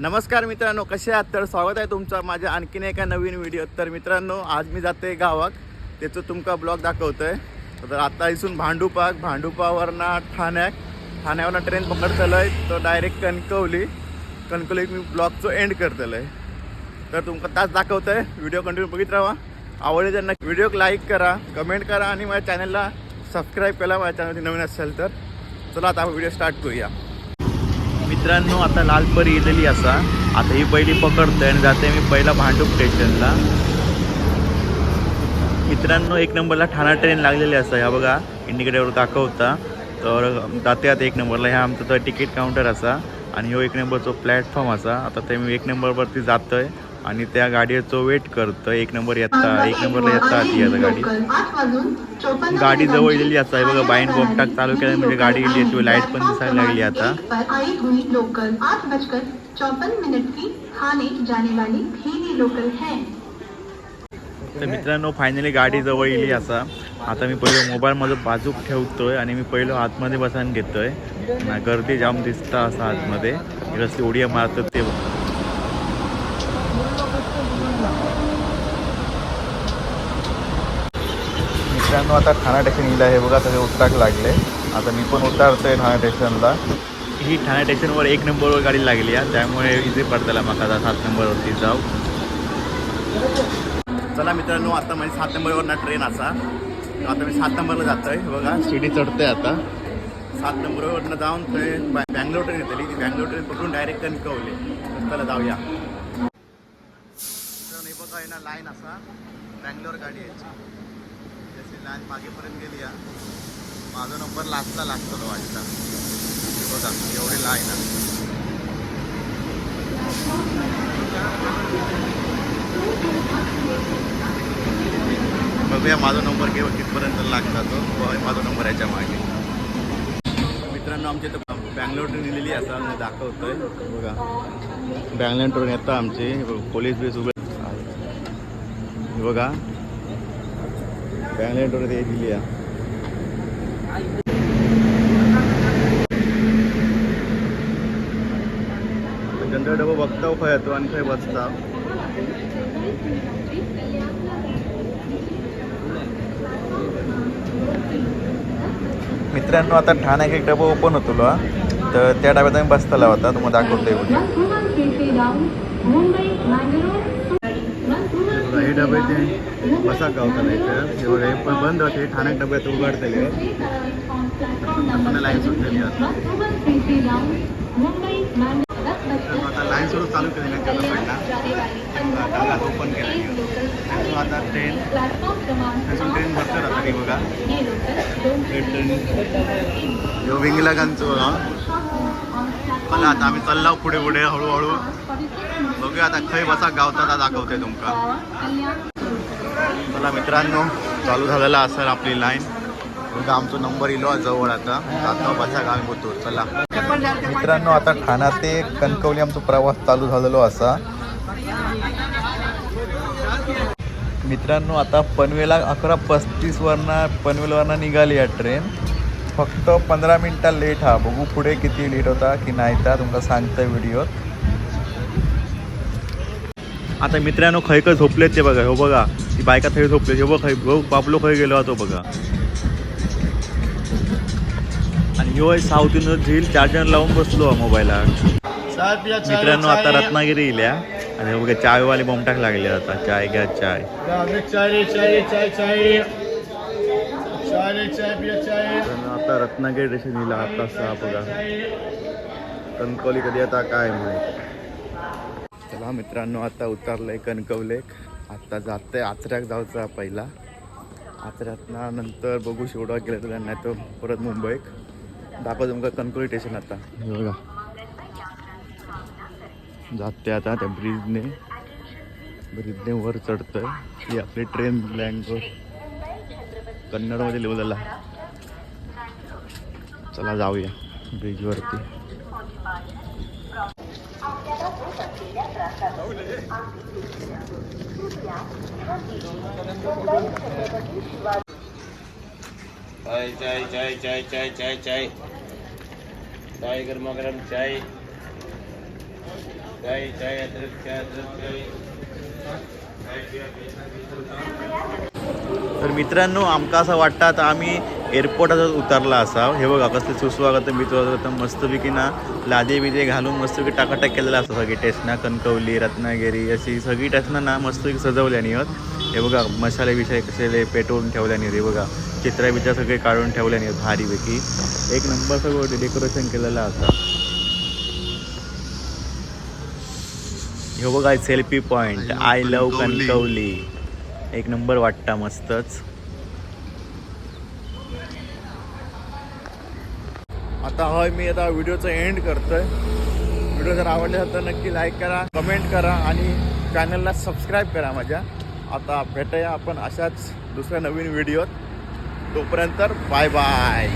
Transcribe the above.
नमस्कार मित्रांनो कसे आहात? तर स्वागत आहे तुमचं माझ्या आणखीन एका नवीन व्हिडिओ तर मित्रांनो आज मी जाते गावात. त्याचं तुमका ब्लॉग दाखवतोय. तर आता इथून भांडुपाक भांडुपावरनं ठाण्याक. ठाण्यावरनं ट्रेन पकडतलंय तर डायरेक्ट कणकवली. कणकवली मी ब्लॉगचं एंड करतलंय. तर तुमका तास दाखवतोय. व्हिडिओ कंटिन्यू बघित राहा. आवडले त्यांना व्हिडिओ लाईक करा कमेंट करा आणि माझ्या चॅनलला सबस्क्राईब करा माझ्या चॅनल नवीन असेल तर. चला आता व्हिडिओ स्टार्ट करूया. मित्रांनो आता लालपरी येलेली असा. आता ही पहिली पकडतोय आणि जाते मी पहिला भांडूप स्टेशनला. मित्रांनो एक नंबरला ठाणा ट्रेन लागलेली असा ह्या बघा इंडिकेटरवर दाखवता तर जाते आता एक नंबरला ह्या आमचा तर तिकीट काउंटर असा. आणि ह्यो एक नंबरचो प्लॅटफॉर्म असा. आता ते मी एक नंबरवरती जातोय. आणि त्या गाडीचं वेट करतोय एक नंबर येता एक नंबरला येता आधी आता गाडी. गाडी जवळ येलेली असा बघा बाईन बोपटाक चालू केला म्हणजे गाडी गेली आहे लाइट पण दिसायला लागली आता. तर मित्रांनो फायनली गाडी जवळ येली असा आता. मी पहिलं मोबाईल माझं बाजूक ठेवतोय आणि मी पहिलं आतमध्ये बसायला घेतोय. ना गर्दी जाम दिसता असं आतमध्ये. रस्ते उड्या मारतात ते मित्रांनो आता ठाणा स्टेशन येईल आहे. बघा सगळे उतराक लागले. आता मी पण उतारतोय ठाणा स्टेशनला ही ठाणा स्टेशनवर एक नंबरवर गाडी लागली आहे. त्यामुळे इझी पडताला माका. आता सात नंबरवरती जाऊ. चला मित्रांनो आता म्हणजे सात नंबरवरनं ट्रेन असा. आता मी सात नंबरला जातोय. बघा शिडी चढतोय आता. सात नंबरवरनं जाऊन ते बँगलोर ट्रेन येतली. ती बँगलोर ट्रेन पकडून डायरेक्ट कणकवली तर चला जाऊया. बघा ना लाईन असा. बँगलोर गाडी यायची. त्याची लाईन मागेपर्यंत गेली या. माझा नंबर लास्टला लागतो तो वाटता बघा एवढी लाईन आहे. बघूया माझा नंबर घेऊ कितपर्यंत लागला तो. माझा नंबर याच्या मागे. मित्रांनो आमच्या इथं बँगलोर ट्रेन दिलेली असा मी दाखवतोय. बघा. बँगलोर ट्रेन येतं आमची. पोलीस बीस उभे. बघा. दिली आहे जनरल डबा बघता खंय येतो आणि खंय बसता मित्रांनो आता ठाण्यात एक डबा ओपन होतो. तर त्या डब्यात आम्ही बसताला होता तुम्हाला दाखवतोय हे डबे ते बसा गावताला इथं हे बघा, पण बंद होते ठाण्यात डब्यात उघडतले लाईन सुटलेली आहे तर आता लाईन सोडून चालू केली नाही त्याला पहिला ओपन केलं आता ट्रेन त्यातून ट्रेन भरतं राहतं की बघा हे ट्रेन ह्यो विंगला गांचो हा. मला आता आम्ही चाललो पुढे पुढे हळूहळू. बघूया आता खंय बसा गावता दाखवते तुमका. चला मित्रांनो चालू झालेला असेल आपली लाईन. बघा आमचो नंबर इलो जवळ आता. आता बसा गावी होतो चला. मित्रांनो आता ठाणा ते कणकवली आमचा प्रवास चालू झालेलो असा. मित्रांनो आता पनवेला अकरा पस्तीसवरनं पनवेलवरनं निघाली आहे ट्रेन फक्त पंधरा मिनटं लेट हा. बघू पुढे किती लेट होता की नाही तर तुमका सांगतं व्हिडिओत आता मित्रांनो खय खय झोपलेत ते बघा. हो बघा. ती बायका थंय झोपले हे हो बघ खय भाऊ बाबलो खय गेलो तो बघा. आणि ह्यो साऊथ इंडियन झील चार्जर लावून बसलो मोबाईला मित्रांनो आता रत्नागिरी इल्या. आणि हे बघा चायवाले बोमटाक लागले आता. चाय घ्या चाय. चाय आता रत्नागिरी स्टेशन इला आता सहा बघा. कणकवली कधी आता काय माहीत. चला मित्रांनो आता उतरलंय कणकवलेक आता जाते आचऱ्याक जाऊचा पहिला. आचऱ्यातना नंतर बघू शेवडा गेलं तर नाही तर परत मुंबईक. दाखव तुमका कणकवली स्टेशन आता. बघा. जाते आता त्या ब्रिजने ब्रिजने वर चढतंय. ही आपली ट्रेन लँग्वेज कन्नडमध्ये लिहिलेला चला जाऊया ब्रिजवरती चाय चाय चाय चाय चाय चाय चाय. चाय गरमागरम चाय. चाय चाय तर मित्रांनो आमका असं वाटतं आता आम्ही एअरपोर्टात उतरला असा. हे बघा कसले सुस्वागत मित्र मस्तपैकी ना लादे बिदे घालून मस्तपैकी टाकाटाक केलेला असतो सगळी टेस्ना कणकवली रत्नागिरी अशी सगळी टेस्ना ना मस्तपैकी सजवल्यानी होत हे. बघा मसाले विषय कसेले पेटवून ठेवल्यानी हे बघा चित्र बित्र सगळे काढून ठेवल्यानी आहेत भारीपैकी एक नंबर सगळं डेकोरेशन केलेलं असं हे बघा selfie point I love Kankavli. एक नंबर वाटता मस्तच. आता होय मी आता व्हिडिओचा एंड करतोय. व्हिडिओ जर आवडला तर नक्की लाईक करा कमेंट करा आणि चॅनलला सबस्क्राईब करा माझ्या. आता भेटूया आपण अशाच दुसऱ्या नवीन व्हिडिओत. तोपर्यंत बाय बाय